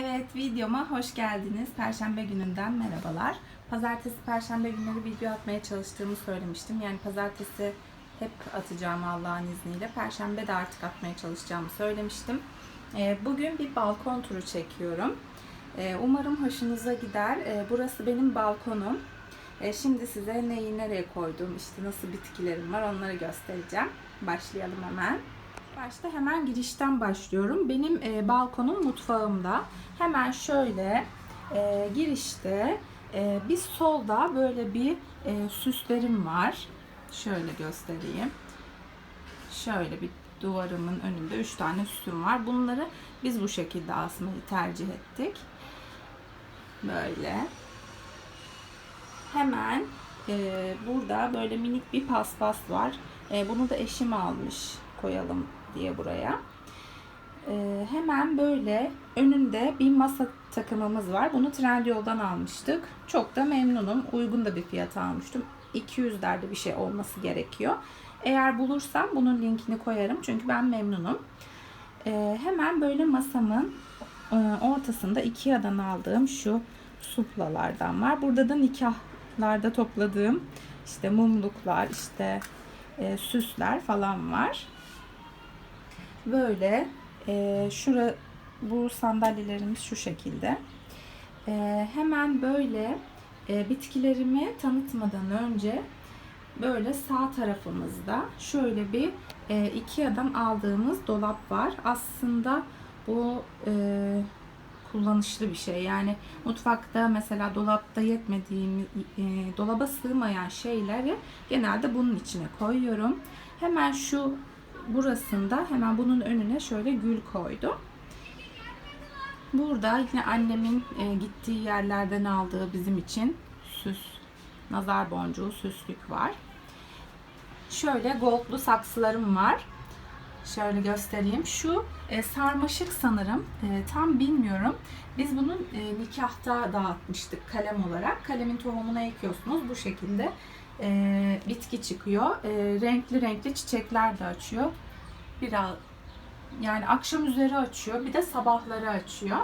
Evet videoma hoş geldiniz. Perşembe gününden merhabalar. Pazartesi, perşembe günleri video atmaya çalıştığımı söylemiştim. Yani pazartesi hep atacağım Allah'ın izniyle. Perşembe de artık atmaya çalışacağımı söylemiştim. Ee, Bugün bir balkon turu çekiyorum. Ee, Umarım hoşunuza gider. Ee, Burası benim balkonum. Şimdi size neyi nereye koydum, işte nasıl bitkilerim var onları göstereceğim. Başlayalım hemen. Başta hemen girişten başlıyorum. Benim e, balkonum mutfağımda. Hemen şöyle e, girişte e, bir solda böyle bir e, süslerim var. Şöyle göstereyim. Şöyle bir duvarımın önünde 3 tane süsüm var. Bunları biz bu şekilde asmayı tercih ettik. Böyle. Hemen e, burada böyle minik bir paspas var. E, bunu da eşim almış koyalım diye buraya. E, hemen böyle önünde bir masa takımımız var. Bunu Trendyol'dan almıştık. Çok da memnunum. Uygun da bir fiyata almıştım. 200'lerde bir şey olması gerekiyor. Eğer bulursam bunun linkini koyarım. Çünkü ben memnunum. E, hemen böyle masamın e, ortasında Ikea'dan aldığım şu suplalardan var. Burada da nikahlarda topladığım işte mumluklar, işte e, süsler falan var. Böyle e, şura bu sandalyelerimiz şu şekilde. E, hemen böyle e, bitkilerimi tanıtmadan önce böyle sağ tarafımızda şöyle bir e, Ikea'dan aldığımız dolap var. Aslında bu e, kullanışlı bir şey. Yani mutfakta mesela dolapta yetmediğim, e, dolaba sığmayan şeyleri genelde bunun içine koyuyorum. Hemen şu burasında hemen bunun önüne şöyle gül koydum. Burada yine annemin e, gittiği yerlerden aldığı bizim için süs, nazar boncuğu, süslük var. Şöyle goldlu saksılarım var. Şöyle göstereyim. Şu e, sarmaşık sanırım. E, tam bilmiyorum. Biz bunu e, nikahta dağıtmıştık kalem olarak. Kalemin tohumuna ekiyorsunuz. Bu şekilde e, bitki çıkıyor. E, renkli renkli çiçekler de açıyor. Biraz yani akşam üzeri açıyor. Bir de sabahları açıyor.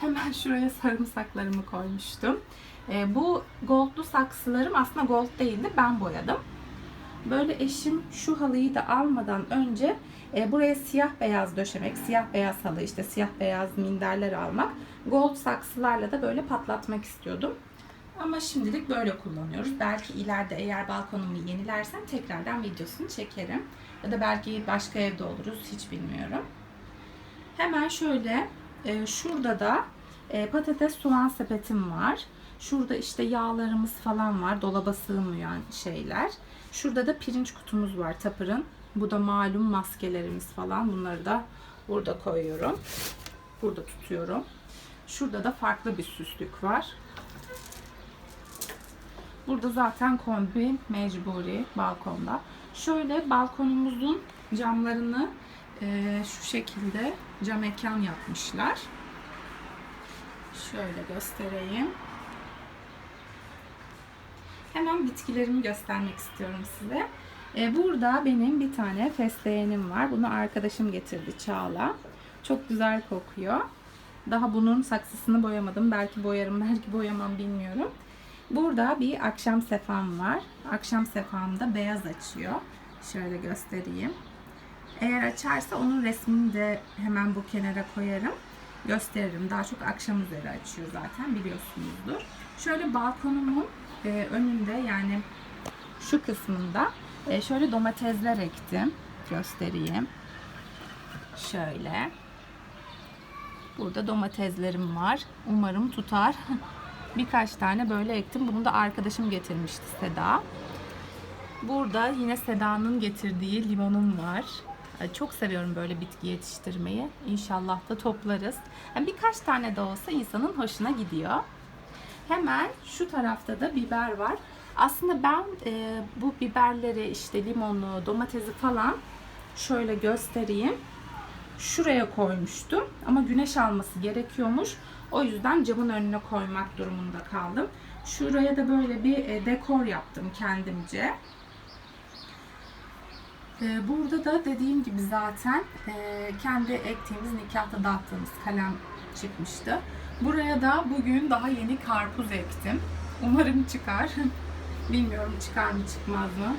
Hemen şuraya sarımsaklarımı koymuştum. E, bu goldlu saksılarım aslında gold değildi. Ben boyadım. Böyle eşim şu halıyı da almadan önce e, buraya siyah beyaz döşemek, siyah beyaz halı, işte siyah beyaz minderler almak, gold saksılarla da böyle patlatmak istiyordum. Ama şimdilik böyle kullanıyoruz. Belki ileride eğer balkonumu yenilersem tekrardan videosunu çekerim. Ya da belki başka evde oluruz hiç bilmiyorum. Hemen şöyle e, şurada da e, patates soğan sepetim var. Şurada işte yağlarımız falan var. Dolaba sığmayan şeyler. Şurada da pirinç kutumuz var Tapır'ın. Bu da malum maskelerimiz falan. Bunları da burada koyuyorum. Burada tutuyorum. Şurada da farklı bir süslük var. Burada zaten kombi mecburi balkonda. Şöyle balkonumuzun camlarını e, şu şekilde cam mekan yapmışlar. Şöyle göstereyim. Hemen bitkilerimi göstermek istiyorum size. E, burada benim bir tane fesleğenim var. Bunu arkadaşım getirdi Çağla. Çok güzel kokuyor. Daha bunun saksısını boyamadım. Belki boyarım, belki boyamam bilmiyorum. Burada bir akşam sefam var. Akşam sefamda beyaz açıyor. Şöyle göstereyim. Eğer açarsa onun resmini de hemen bu kenara koyarım. Gösteririm. Daha çok akşam üzeri açıyor zaten biliyorsunuzdur. Şöyle balkonumun e, önünde yani şu kısmında e, şöyle domatesler ektim. Göstereyim. Şöyle. Burada domateslerim var. Umarım tutar. Birkaç tane böyle ektim. Bunu da arkadaşım getirmişti Seda. Burada yine Seda'nın getirdiği limonum var. Çok seviyorum böyle bitki yetiştirmeyi. İnşallah da toplarız. Birkaç tane de olsa insanın hoşuna gidiyor. Hemen şu tarafta da biber var. Aslında ben e, bu biberleri işte limonu, domatesi falan şöyle göstereyim. Şuraya koymuştum ama güneş alması gerekiyormuş. O yüzden camın önüne koymak durumunda kaldım. Şuraya da böyle bir e, dekor yaptım kendimce. E, Burada da dediğim gibi zaten e, kendi ektiğimiz nikahta dağıttığımız kalem çıkmıştı. Buraya da bugün daha yeni karpuz ektim. Umarım çıkar. Bilmiyorum çıkar mı çıkmaz mı.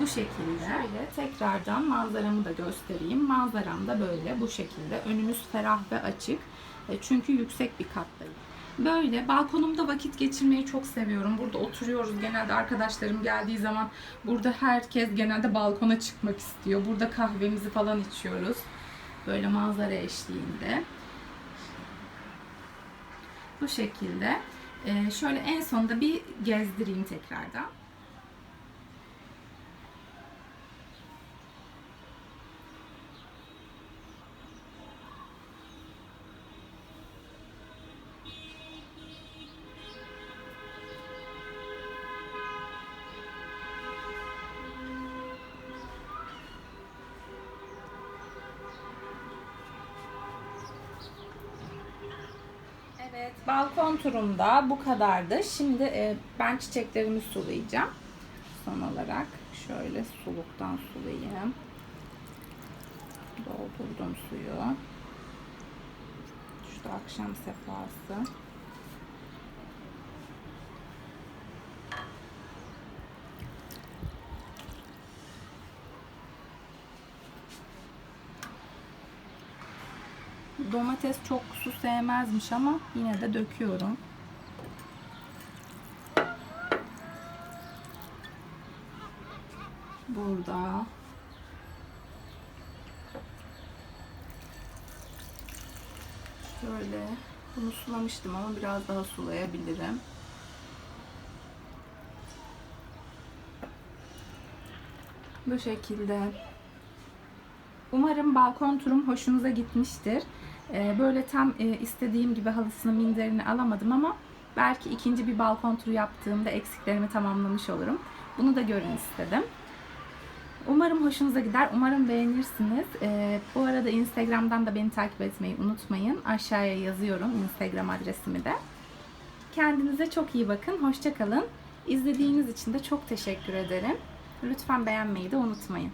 Bu şekilde. Şöyle tekrardan manzaramı da göstereyim. Manzaram da böyle bu şekilde. Önümüz ferah ve açık. E, Çünkü yüksek bir kattayım. Böyle balkonumda vakit geçirmeyi çok seviyorum. Burada oturuyoruz. Genelde arkadaşlarım geldiği zaman burada herkes genelde balkona çıkmak istiyor. Burada kahvemizi falan içiyoruz. Böyle manzara eşliğinde. Bu şekilde. E, şöyle en sonunda bir gezdireyim tekrardan. Evet, balkon turumda bu kadardı. Şimdi e, ben çiçeklerimi sulayacağım. Son olarak şöyle suluktan sulayayım. Doldurdum suyu. Şurada akşam sefası. Domates çok su sevmezmiş ama yine de döküyorum. Burada. Şöyle bunu sulamıştım ama biraz daha sulayabilirim. Bu şekilde. Umarım balkon turum hoşunuza gitmiştir. Ee, Böyle tam e, istediğim gibi halısını minderini alamadım ama belki ikinci bir balkon turu yaptığımda eksiklerimi tamamlamış olurum. Bunu da görün istedim. Umarım hoşunuza gider. Umarım beğenirsiniz. Ee, bu arada Instagram'dan da beni takip etmeyi unutmayın. Aşağıya yazıyorum Instagram adresimi de. Kendinize çok iyi bakın. Hoşçakalın. İzlediğiniz için de çok teşekkür ederim. Lütfen beğenmeyi de unutmayın.